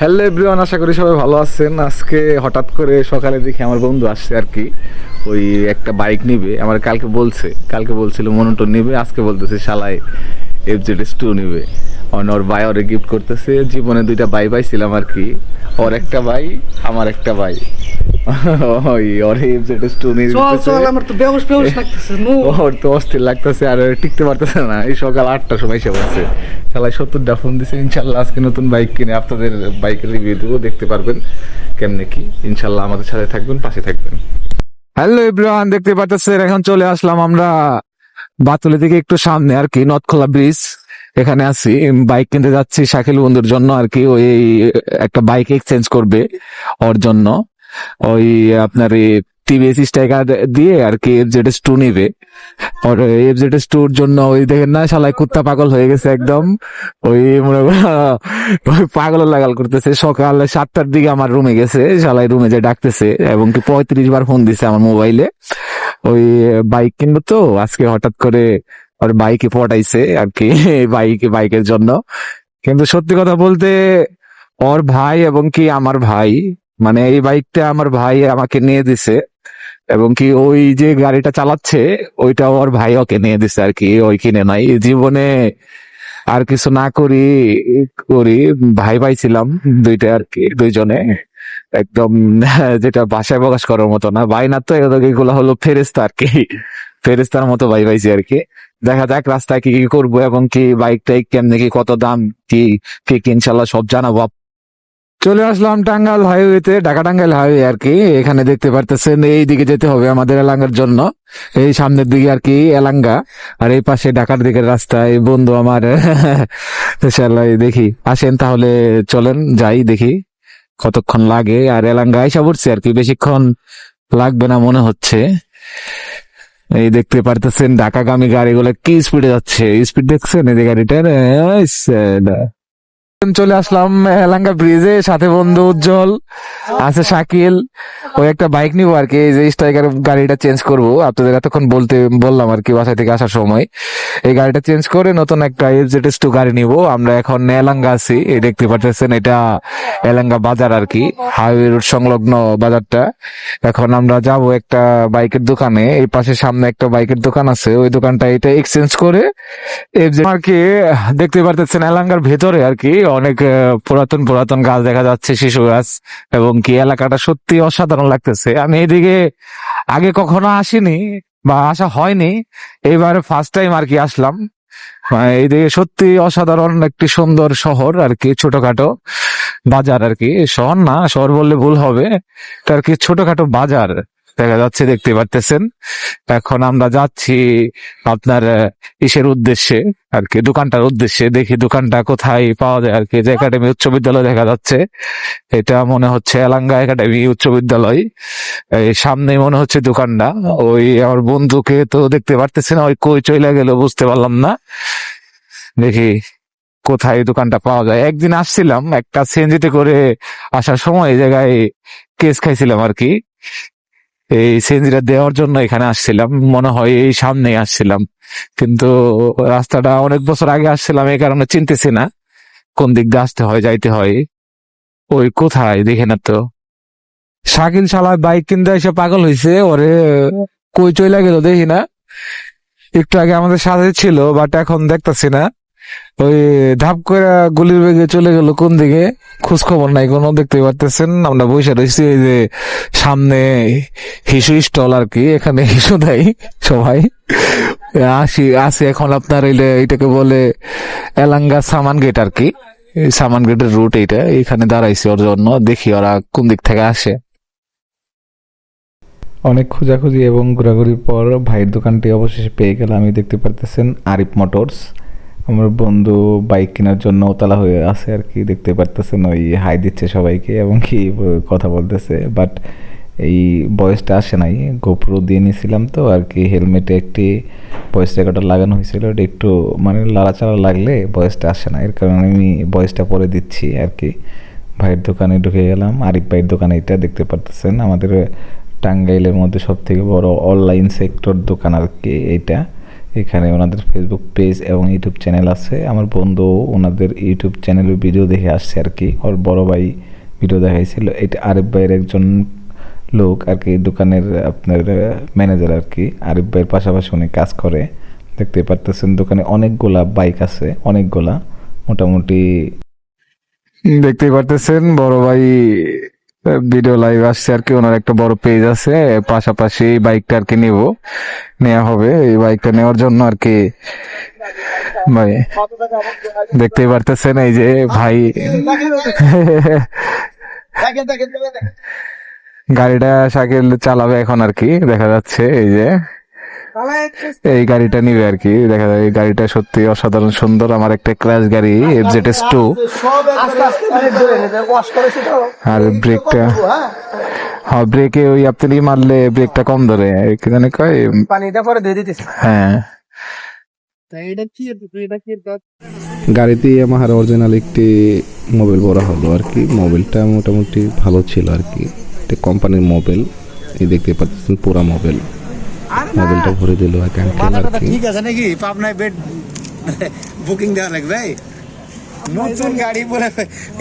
Hello everyone আশা করি সবাই ভালো আছেন। আজকে হঠাৎ করে সকালে দেখি আমার বন্ধু আসছে আর কি। ওই একটা বাইক নিবে। আমার কালকে বলছে, কালকে বলছিল মনোটন নিবে, আজকে বলতেছে শালায় এফ জেড এস টু নিবে। ওর ভাই ওরে গিফট করতেছে জীবনে দুইটা বাই পাইছিলাম আর কি। ওর একটা ভাই আমার একটা ভাই। ওই ওর এফ জেড এস টু নিয়ে চল চল আমার তো বেউস বেউস লাগতেছে নো। ওর তো অস্থির লাগতেছে আর টিকতে পারতেছে না। এই সকাল আটটার সময় এসে শালাই সত্তরটা ফোন দিছে ইনশাল্লাহ আজকে নতুন বাইক কিনে আপনাদের বাইকের রিভিউ দেবো দেখতে পারবেন কেমনে কি। ইনশাল্লাহ আমাদের সাথে থাকবেন পাশে থাকবেন। হ্যালো এভরিওয়ান দেখতে পাচ্ছেন এখন চলে আসলাম আমরা বাতুলি থেকে একটু সামনে আর কি নথখোলা ব্রিজ এখানে আছি। বাইক কিনতে যাচ্ছি শাকিল বন্ধুর জন্য আর কি, ওই একটা বাইক এক্সচেঞ্জ করবে ওর জন্য। ওই আপনার টিভিএস স্ট্রাইকার দিয়ে আর কি এফ জেড এস টু নিবে। ওর এফ জেড এস টুর জন্য ওই দেখেন না, শালায় কুত্তা পাগল হয়ে গেছে একদম। ওই মনে ওই পাগল লাগাল করতেছে। সকাল সাতটার দিকে আমার রুমে গেছে শালাই রুমে যে ডাকতেছে, এবং কি পঁয়ত্রিশ বার ফোন দিছে আমার মোবাইলে ওই বাইক কিনবো তো, আজকে হঠাৎ করে ওর বাইকে পটাইছে আর কি বাইক বাইকের জন্য। কিন্তু সত্যি কথা বলতে, ওর ভাই এবং কি আমার ভাই মানে এই বাইকটা আমার ভাই আমাকে নিয়ে দিছে। এবং কি ওই যে গাড়িটা চালাচ্ছে ওইটা ওর ভাই ওকে নিয়ে দিছে আর কি, ওই কিনে নাই। জীবনে আর কিছু না করি করি, ভাই ভাই ছিলাম দুইটা আর কি, দুইজনে। একদম, যেটা বাসায় প্রকাশ করার মতো না। ভাই না তো, এগুলো হলো ফেরেস্তা আর কি। ফেরেস্তার মতো ভাই ভাইছি আর কি। দেখা যাক রাস্তায় কি কি করব এবং কি বাইকটাই কেমনি কি কত দাম কি কি ইনশাল্লাহ সব জানাব। চলে আসলাম টাঙ্গাল হাইওয়েতে ঢাকা টাঙ্গাইল হাইওয়ে আর কি। এখানে দেখতে পারতেছেন, এই দিকে যেতে হবে আমাদের এলাঙ্গার জন্য। এই সামনের দিকে আর কি, এলাঙ্গা। আর এই পাশে ঢাকার দিকের রাস্তায় বন্ধু আমার। দেখি, আসেন তাহলে চলেন, যাই দেখি কতক্ষণ লাগে। আর এলাঙ্গা, আইসা পড়ছে আর কি, বেশিক্ষণ লাগবে না মনে হচ্ছে। এই দেখতে পারতেছেন, ঢাকাগামী গাড়িগুলো কি স্পিডে যাচ্ছে। স্পিড দেখছেন? এই যে গাড়িটার, এই। চলে আসলাম এলাঙ্গা ব্রিজে সাথে বন্ধু উজ্জ্বল, আছে শাকিল। ওই একটা বাইক নিবো আর কি যে স্ট্রাইকার গাড়িটা চেঞ্জ করব। আপনাদের এতক্ষণ বলতে, বললাম আর কি বাসা থেকে আসার সময়। এই গাড়িটা চেঞ্জ করে নতুন একটা এফজেডএস টু গাড়ি নিব। আমরা এখন এলাঙ্গা আছি, এই দেখতে পাচ্ছেন এটা এলাঙ্গা বাজার আর কি হাইওয়ে রোড সংলগ্ন বাজারটা। এখন আমরা যাব একটা বাইকের দোকানে, এই পাশে সামনে একটা বাইকের দোকান আছে, ওই দোকানটা এটা এক্সচেঞ্জ করে FZ আর কি দেখতে পারতেছেন, এলাঙ্গার ভেতরে আর কি অনেক পুরাতন পুরাতন গাছ দেখা যাচ্ছে, শিশু গাছ, এবং কি এলাকাটা সত্যি অসাধারণ লাগতেছে। আমি এদিকে আগে কখনো আসিনি বা আসা হয়নি, এইবারে ফার্স্ট টাইম আর কি আসলাম। এইদিকে সত্যি অসাধারণ একটি সুন্দর শহর আর কি, ছোটখাটো বাজার আর কি। শহর না, শহর বললে ভুল হবে। আর কি ছোটখাটো বাজার। দেখা যাচ্ছে, দেখতে পারতেছেন। এখন আমরা যাচ্ছি আপনার ইসের উদ্দেশ্যে আর কি, দোকানটার উদ্দেশ্যে। দেখি দোকানটা কোথায় পাওয়া যায় আর কি। যে একাডেমি, উচ্চ বিদ্যালয় দেখা যাচ্ছে। এটা মনে হচ্ছে এলাঙ্গা একাডেমি উচ্চ বিদ্যালয়। এই সামনে মনে হচ্ছে দোকানটা। ওই আমার বন্ধুকে তো দেখতে পারতেছি না ওই কই চলে গেল বুঝতে পারলাম না। দেখি কোথায় দোকানটা পাওয়া যায়। একদিন আসছিলাম, একটা সিএনজিতে করে আসার সময় এই জায়গায় কেস খাইছিলাম আর কি। এই সিএনজিটা দেওয়ার জন্য এখানে আসছিলাম। মনে হয় এই সামনেই আসছিলাম। কিন্তু রাস্তাটা অনেক বছর আগে আসছিলাম, এই কারণে চিনতেছি না। কোন দিক দিয়ে আসতে হয়, যাইতে হয়। ওই কোথায়, দেখে না তো। শাকিল শালায় বাইক কিনতে এসে পাগল হয়েছে ওরে কই চইলা গেল দেখি না। একটু আগে আমাদের সাথে ছিল বাট এখন দেখতাছি না। ওই ধাপ করে গুলির বেগে চলে গেল কোন দিকে? খোঁজ খবর নাই, কোনো দেখতে পারতেছেন? আমরা বসে রয়েছি এই যে সামনে হিসু স্টল আর কি, এখানে হিসু দেয় সবাই। আসি আসি এখন আপনার এটাকে বলে এলাঙ্গা সামান গেট আর কি। সামান গেটের রুট এইটা, এখানে দাঁড়াইছি ওর জন্য, দেখি ওরা কোন দিক থেকে আসে। অনেক খোঁজাখুঁজি এবং ঘোরাঘুরির পর ভাইয়ের দোকানটি অবশেষে পেয়ে গেলাম আমি দেখতে পারতেছেন আরিফ মোটরস। আমার বন্ধু বাইক কেনার জন্য ওতলা হয়ে আছে আর কি, দেখতে পারতেছেন ওই হাই দিচ্ছে সবাইকে এবং কি কথা বলতেছে বাট এই বয়সটা আসে নাই। গোপ্রো দিয়ে নিয়েছিলাম তো, আর কি হেলমেটে একটি ভয়েস রেকর্ডার লাগানো হয়েছিল, ওটা একটু মানে লাড়াচাড়া লাগলে বয়সটা আসে না, এর কারণে আমি বয়সটা পরে দিচ্ছি আর কি। ভাইয়ের দোকানে ঢুকে গেলাম, আরিফ ভাইয়ের দোকানে এটা দেখতে পারতেছেন, আমাদের টাঙ্গাইলের মধ্যে সব থেকে বড় অনলাইন সেক্টর দোকান আর কি এইটা। এখানে ওনাদের ফেসবুক পেজ এবং ইউটিউব চ্যানেল আছে। আমার বন্ধু ওনাদের ইউটিউব চ্যানেলের ভিডিও দেখে আসছে আর কি ওর বড় ভাই ভিডিও দেখাইছিল। এটা আরিফ ভাইয়ের একজন লোক আর কি দোকানের আপনার ম্যানেজার আর কি আরিফ ভাইয়ের পাশাপাশি উনি কাজ করে। দেখতে পারতেছেন দোকানে অনেকগুলা বাইক আছে, অনেকগুলা। মোটামুটি দেখতে পারতেছেন বড় ভাই ভিডিও লাইভ আসছে আর কি, ওনার একটা বড় পেজ আছে, পাশাপাশি এই বাইকটা আর কি নেব। নেওয়া হবে, এই বাইকটা নেওয়ার জন্য আর কি। ভাই, দেখতেই পারতেছেন এই যে ভাই। গাড়িটা সাইকেল চালাবে এখন আর কি, দেখা যাচ্ছে, এই যে। এই গাড়িটা নিবে আর কি। দেখা যায় এই গাড়িটা সত্যি অসাধারণ সুন্দর। আমার একটা ক্রাশ গাড়ি এফজেড এস টু আর ব্রেকটা হ্যাঁ ব্রেকে ওই আপনি মারলে ব্রেকটা কম ধরে। কি জানি কয় পানিটা পরে দিয়ে দিতেছে। হ্যাঁ। এটা এটা কি গাড়িতে আমার অরিজিনাল একটি মোবাইল বড় হলো আর কি। মোবাইলটা মোটামুটি ভালো ছিল আর কি। কোম্পানির মোবাইল এই দেখতে পাচ্ছেন পুরা মোবাইল মোবাইলটা ভরে দিল কি ঠিক আছে নাকি? পাবনায় বেড বুকিং দেওয়া লাগবে নতুন গাড়ি বলে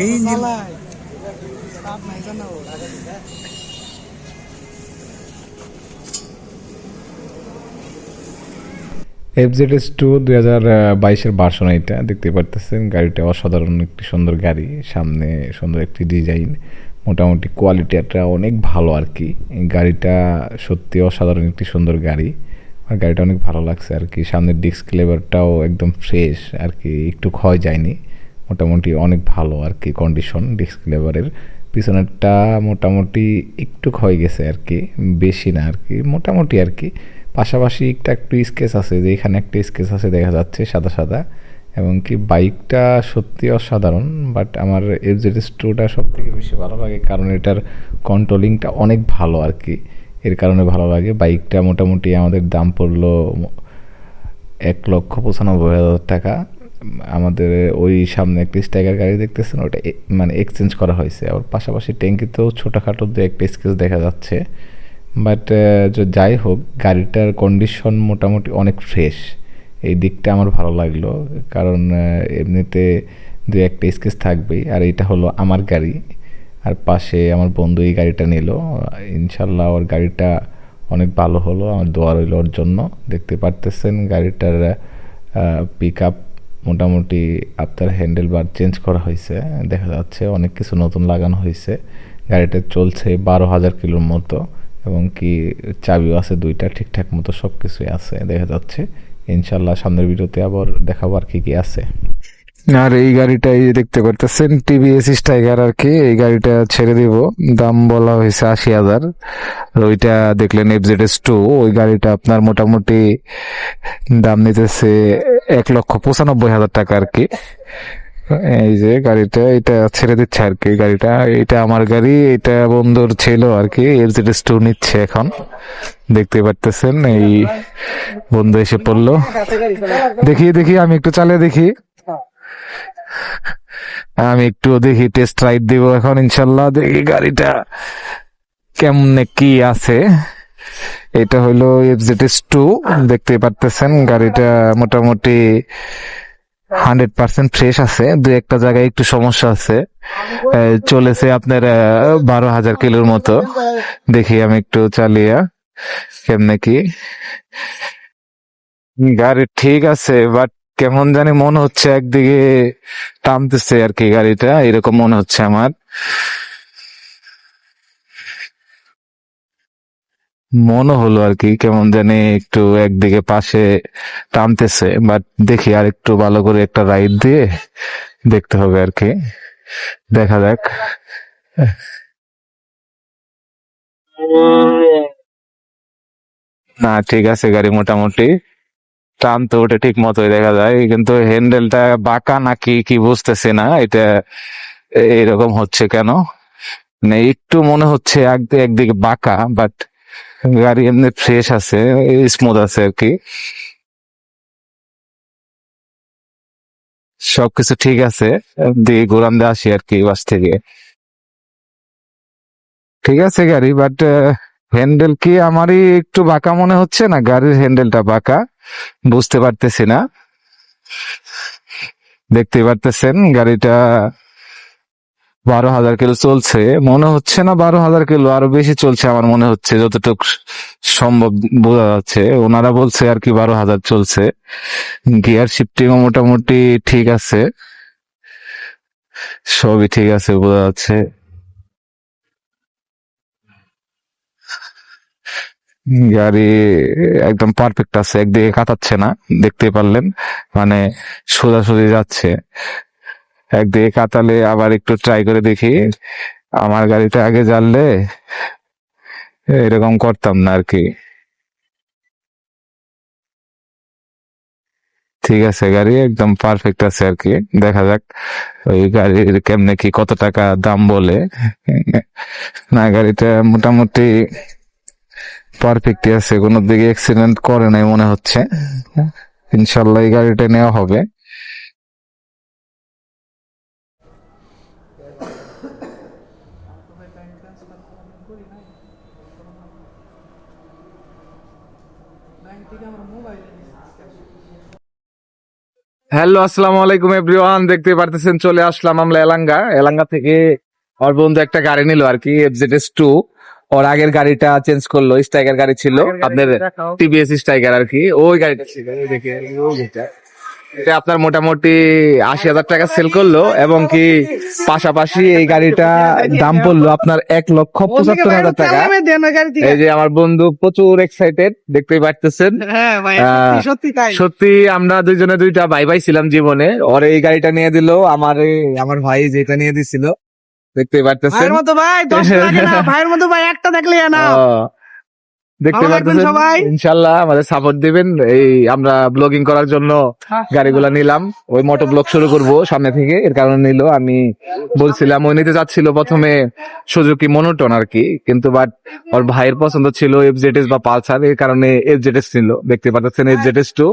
ইঞ্জিন এফজেড এস টু দুই হাজার বাইশের ভার্সন এটা দেখতে পারতেছেন গাড়িটা অসাধারণ একটি সুন্দর গাড়ি সামনে সুন্দর একটি ডিজাইন মোটামুটি কোয়ালিটিটা অনেক ভালো আর কি। গাড়িটা সত্যি অসাধারণ একটি সুন্দর গাড়ি। আমার গাড়িটা অনেক ভালো লাগছে আর কি। সামনের ডিস্ক লেবারটাও একদম ফ্রেশ আর কি, একটু ক্ষয় যায়নি। মোটামুটি অনেক ভালো আর কি কন্ডিশন ডিস্ক লেবারের পিছনেরটা মোটামুটি একটু ক্ষয় গেছে আর কি, বেশি না আর কি, মোটামুটি আর কি। পাশাপাশি একটা একটু স্কেচ আছে, যে এখানে একটা স্কেচ আছে, দেখা যাচ্ছে সাদা সাদা। এবং কি বাইকটা সত্যি অসাধারণ বাট আমার এফজেড টুটা সব থেকে বেশি ভালো লাগে কারণ এটার কন্ট্রোলিংটা অনেক ভালো আর কি এর কারণে ভালো লাগে। বাইকটা মোটামুটি আমাদের দাম পড়ল এক লক্ষ পঁচানব্বই হাজার টাকা। আমাদের ওই সামনে একটি স্ট্যাগার গাড়ি দেখতেছেন? ওটা মানে এক্সচেঞ্জ করা হয়েছে। আবার পাশাপাশি ট্যাঙ্কিতেও ছোটোখাটো দু একটা স্কেচ দেখা যাচ্ছে। বাট যাই হোক, গাড়িটার কন্ডিশন মোটামুটি অনেক ফ্রেশ এই দিকটা আমার ভালো লাগল, কারণ এমনিতে দু একটা স্কেচ থাকবেই, আর এটা হলো আমার গাড়ি, আর পাশে আমার বন্ধু এই গাড়িটা নিল। ইনশাল্লাহ ওর গাড়িটা অনেক ভালো হলো, আমার দোয়া রইল ওর জন্য। দেখতে পারতেছেন গাড়িটার পিক আপ মোটামুটি আপনার হ্যান্ডেল বার চেঞ্জ করা হয়েছে। দেখা যাচ্ছে অনেক কিছু নতুন লাগানো হয়েছে। গাড়িটা চলছে বারো হাজার কিলোর মতো, এবং কি চাবিও আছে দুইটা, ঠিকঠাক মতো সব কিছুই আছে, দেখা যাচ্ছে। ইনশাল্লাহ সামনের ভিডিওতে আবার দেখাবো আর কি কি আছে। আর এই গাড়িটা এই যে দেখতে পারতেছেন টিভিএস টাইগার আর কি, এই গাড়িটা ছেড়ে দিব। দাম বলা হয়েছে আশি হাজার। ওইটা দেখলেন এফজেড এস টু ওই গাড়িটা আপনার মোটামুটি দাম নিতেছে এক লক্ষ পঁচানব্বই হাজার টাকা আর কি। এই যে গাড়িটা এটা ছেড়ে দিচ্ছে আর কি, গাড়িটা, এটা আমার গাড়ি, এটা বন্ধুর ছিল আর কি এর এস টু নিচ্ছে এখন। দেখতে পারতেছেন, এই বন্ধু এসে পড়ল। দেখি দেখি, আমি একটু চালিয়ে দেখি। আমি একটু দেখি টেস্ট রাইড দিব এখন, ইনশাল্লাহ। দেখি গাড়িটা কেমনে কি আছে। এটা হলো এফজেড টু দেখতে পারতেছেন, গাড়িটা মোটামুটি হান্ড্রেড পার্সেন্ট ফ্রেশ আছে। দু একটা জায়গায় একটু সমস্যা আছে। চলেছে আপনার বারো হাজার কিলোর মতো। দেখি আমি একটু চালিয়া, কেমনে কি। গাড়ি ঠিক আছে বাট কেমন জানি মনে হচ্ছে একদিকে টানতেছে আর কি গাড়িটা, এরকম মনে হচ্ছে আমার। মনে হলো আর কি, কেমন জানি একটু একদিকে পাশে টানতেছে বাট দেখি আর একটু ভালো করে একটা রাইড দিয়ে দেখতে হবে আর কি। দেখা যাক। না, ঠিক আছে গাড়ি মোটামুটি। টান তো ওটা ঠিক মতোই দেখা যায়, কিন্তু হ্যান্ডেলটা বাঁকা নাকি কি বুঝতেছি না, এটা এরকম হচ্ছে কেন? মানে একটু মনে হচ্ছে এক- একদিকে বাঁকা বাট গাড়ি এমনি ফ্রেশ আছে স্মুথ আছে আর কি। সবকিছু ঠিক আছে, দিয়ে ঘুরান দিয়ে আসি আর কি বাস থেকে। ঠিক আছে গাড়ি বাট হ্যান্ডেল কি আমারই একটু বাঁকা মনে হচ্ছে না? গাড়ির হ্যান্ডেলটা বাঁকা, বুঝতে পারতেছি না। দেখতে পারতেছেন গাড়িটা বারো হাজার কিলো চলছে। মনে হচ্ছে না বারো হাজার কিলো আরও বেশি চলছে, আমার মনে হচ্ছে, যতটুকু সম্ভব বোঝা যাচ্ছে। ওনারা বলছে আর কি বারো হাজার চলছে। গিয়ার শিফটিং মোটামুটি ঠিক আছে। সবই ঠিক আছে, বোঝা যাচ্ছে। গাড়ি একদম পারফেক্ট আছে, একদিকে কাটাচ্ছে না, দেখতে পারলেন। মানে সোজাসুজি যাচ্ছে। একদিকে কাতালে আবার একটু ট্রাই করে দেখি। আমার গাড়িটা আগে জানলে এরকম করতাম না আর কি ঠিক আছে, গাড়ি একদম পারফেক্ট আছে আর কি দেখা যাক ওই গাড়ির কেমনে কি কত টাকা দাম বলে। না, গাড়িটা মোটামুটি পারফেক্টই আছে। কোনো দিকে অ্যাক্সিডেন্ট করে নাই মনে হচ্ছে। ইনশাল্লাহ এই গাড়িটা নেওয়া হবে। হ্যালো আসসালামু আলাইকুম এভরিওয়ান। দেখতে পারতেছেন চলে আসলাম আমরা এলাঙ্গা। এলাঙ্গা থেকে ওর বন্ধু একটা গাড়ি নিল আর কি এফজেডএস টু ওর আগের গাড়িটা চেঞ্জ করল স্ট্রাইকার গাড়ি ছিল। আপনার টিভিএস স্ট্রাইকার আর কি। ওই গাড়িটা ছিল দেখে আপনার মোটামুটি আশি হাজার টাকা সেল করল এবং কি পাশাপাশি এই গাড়িটা দাম পড়ল আপনার এক লক্ষ পঁচাত্তর হাজার টাকা। এই যে আমার বন্ধু প্রচুর এক্সাইটেড দেখতেই পারতেছেন। হ্যাঁ সত্যি আমরা দুইজনে দুইটা ভাই ভাই ছিলাম জীবনে। ওর এই গাড়িটা নিয়ে দিল আমার আমার ভাই যেটা নিয়ে দিছিল দেখতেই পারতেছেন। ভাইয়ের মতো ভাই দশ লাগে না ভাইয়ের মতো ভাই একটা দেখলে না। দেখতে পারতেছেন? সবাই। ইনশাল্লাহ আমাদের সাপোর্ট দিবেন। এই আমরা ব্লগিং করার জন্য গাড়িগুলা নিলাম। ওই মোটো ব্লগ শুরু করব সামনে থেকে। এর কারণে নিল আমি বলছিলাম ওই নিতে যাচ্ছিল প্রথমে সুজুকি মনোটন আর কি কিন্তু বাট ওর ভাইয়ের পছন্দ ছিল এফজেডএস বা পালসার এর কারণে এফজেডএস ছিল দেখতে পাচ্ছেন এফজেডএস টু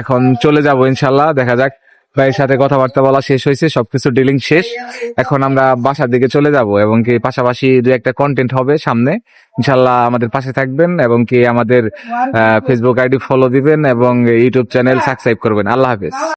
এখন চলে যাব ইনশাল্লাহ দেখা যাক। ভাইয়ের সাথে কথাবার্তা বলা শেষ হয়েছে, সবকিছু ডিলিং শেষ। এখন আমরা বাসার দিকে চলে যাব এবং কি পাশাপাশি দু একটা কন্টেন্ট হবে সামনে। ইনশাল্লাহ আমাদের পাশে থাকবেন এবং কি আমাদের ফেসবুক আইডি ফলো দিবেন এবং ইউটিউব চ্যানেল সাবস্ক্রাইব করবেন। আল্লাহ হাফেজ।